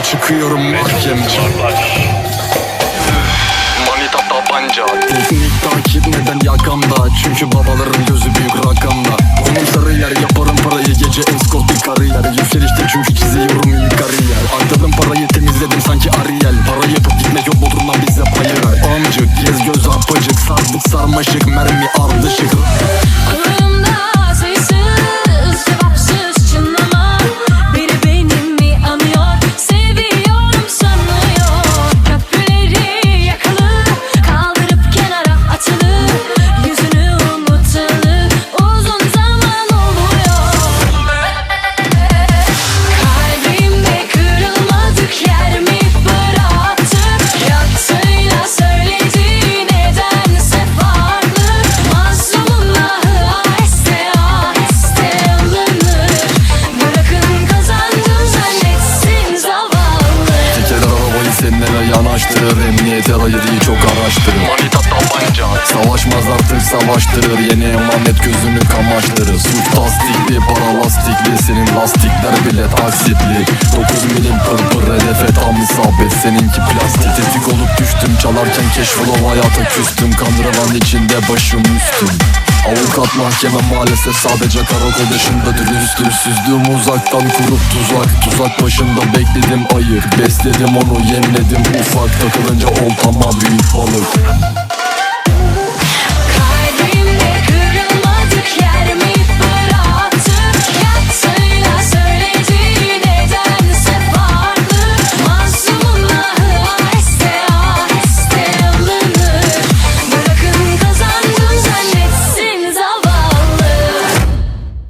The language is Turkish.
Mahkemeye çıkıyorum mahkeme. Manita tabanca. Teknik takip neden yakamda? Çünkü babaların gözü büyük rakamda. Konum sarı yer yaparım parayı. Gece escort bir kariyer. Yükselişte çünkü çiziyorum iyi kariyer Akladım parayı temizledim sanki Ariel. Para yapıp gitmek yok Bodrum'dan bize payı ver. Amcık gez göz apacık. Sardık sarmaşık mermi ardışık eve yanaştırır Emniyet değil çok araştırır. Manita tabanca Savaşmaz artık savaştırır. Yeni emanet gözünü kamaştırır. Suç tasdikli para lastikli Senin lastikler bile taksitli. 9 milim pır pır hedefe tam isabet. Seninki plastik. Tetik olup düştüm Çalarken keşfolo hayata küstüm. Kandıravan içinde başım üstüm Avukat mahkeme maalesef sadece karakol dışında dürüstüm Süzdüğüm uzaktan kurup tuzak Tuzak başında bekledim ayır Besledim onu yemledim ufak Takılınca oltama büyük balık